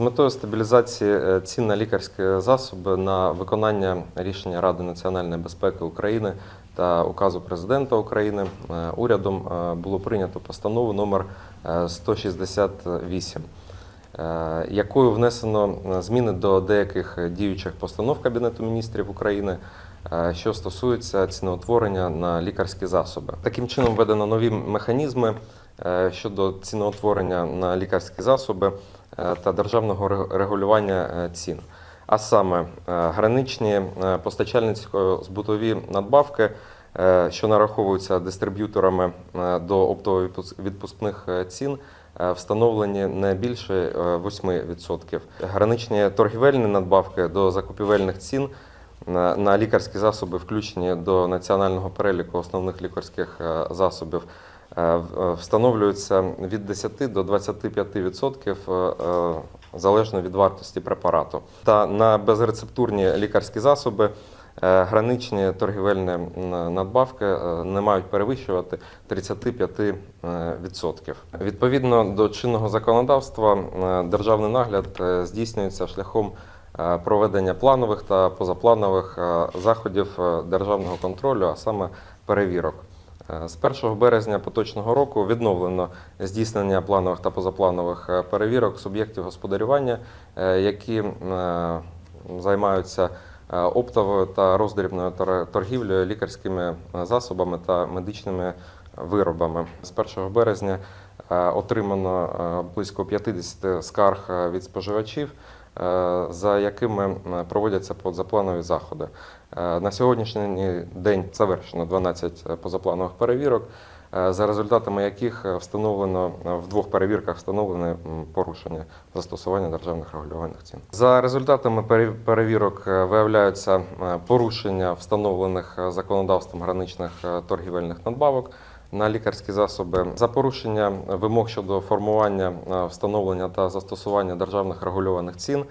З метою стабілізації е, цін на лікарські засоби на виконання рішення Ради національної безпеки України та указу президента України е, урядом е, було прийнято постанову номер е, 168, е, якою внесено зміни до деяких діючих постанов Кабінету міністрів України. Що стосується ціноутворення на лікарські засоби, таким чином введено нові механізми щодо ціноутворення на лікарські засоби та державного ре- регулювання е, цін. А саме е, граничні е, постачальницько-збутові надбавки, е, що нараховуються дистриб'юторами е, до оптово-відпускних е, цін, е, встановлені не більше е, 8%. Граничні торгівельні надбавки до закупівельних цін на лікарські засоби, включені до національного переліку основних лікарських е, засобів, е, е, встановлюються від 10 до 25% е, залежно від вартості препарату. Та на безрецептурні лікарські засоби граничні торгівельні надбавки не мають перевищувати 35%. Відповідно до чинного законодавства, державний нагляд здійснюється шляхом проведення планових та позапланових заходів державного контролю, а саме перевірок. Е, З 1 березня поточного року відновлено здійснення планових та позапланових е, перевірок суб'єктів господарювання, е, які займаються оптовою та роздрібною тор- торгівлею лікарськими засобами та медичними виробами. З 1 березня отримано близько 50 скарг від споживачів, за якими проводяться позапланові заходи. Е, На сьогоднішній день завершено 12 позапланових перевірок, е, за результатами яких е, встановлено е, в двох перевірках встановлені м, порушення застосування державних регулювальних цін. За результатами перевірок е, виявляються е, порушення встановлених е, законодавством граничних е, торгівельних надбавок. На лікарські засоби за порушення вимог щодо формування, е, встановлення та застосування державних регульованих цін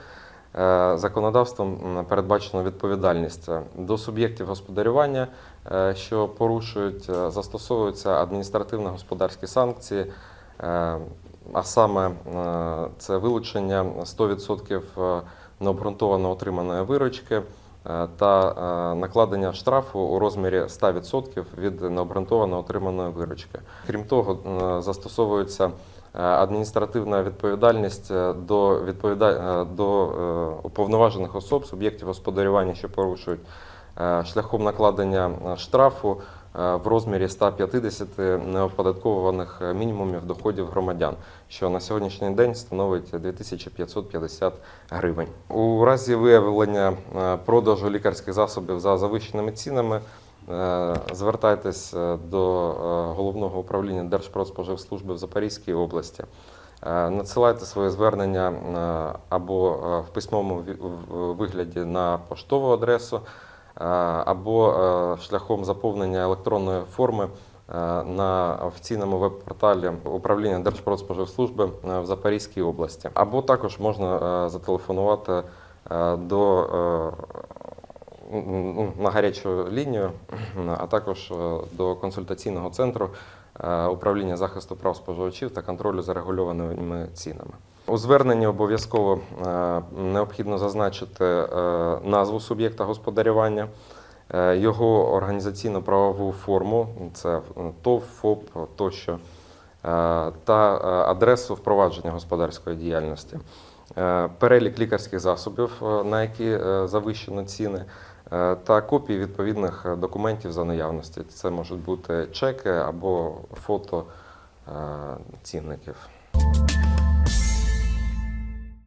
Е, Законодавством передбачено відповідальність. До суб'єктів господарювання, е, що порушують, застосовуються адміністративно-господарські санкції, а саме це вилучення 100% е, необґрунтовано отриманої виручки та е, накладення штрафу у розмірі 100% від необґрунтовано отриманої виручки. Крім того, е, застосовується е, адміністративна відповідальність е, до, відповіда... е, до е, уповноважених особ, суб'єктів господарювання, що порушують е, шляхом накладення е, штрафу е, в розмірі 150 неоподатковуваних е, мінімумів доходів громадян, що на сьогоднішній день становить 2550 гривень. У разі виявлення е, продажу лікарських засобів за завищеними цінами Е, Звертайтесь е, до е, головного управління Держпродспоживслужби в Запорізькій області. Е, Надсилайте своє звернення е, або е, в письмовому вигляді на поштову адресу, е, або е, шляхом заповнення електронної форми е, на офіційному веб-порталі управління Держпродспоживслужби е, в Запорізькій області. Або також можна зателефонувати до на гарячу лінію, а також до консультаційного центру управління захисту прав споживачів та контролю за регульованими цінами. У зверненні обов'язково е, необхідно зазначити е, назву суб'єкта господарювання, е, його організаційно-правову форму, це е, ТОВ, ФОП тощо, е, та е, адресу впровадження господарської діяльності. Е, Перелік лікарських засобів, е, на які е, завищено ціни, е, та копії відповідних е, документів за наявності. Це можуть бути чеки або фото е, цінників.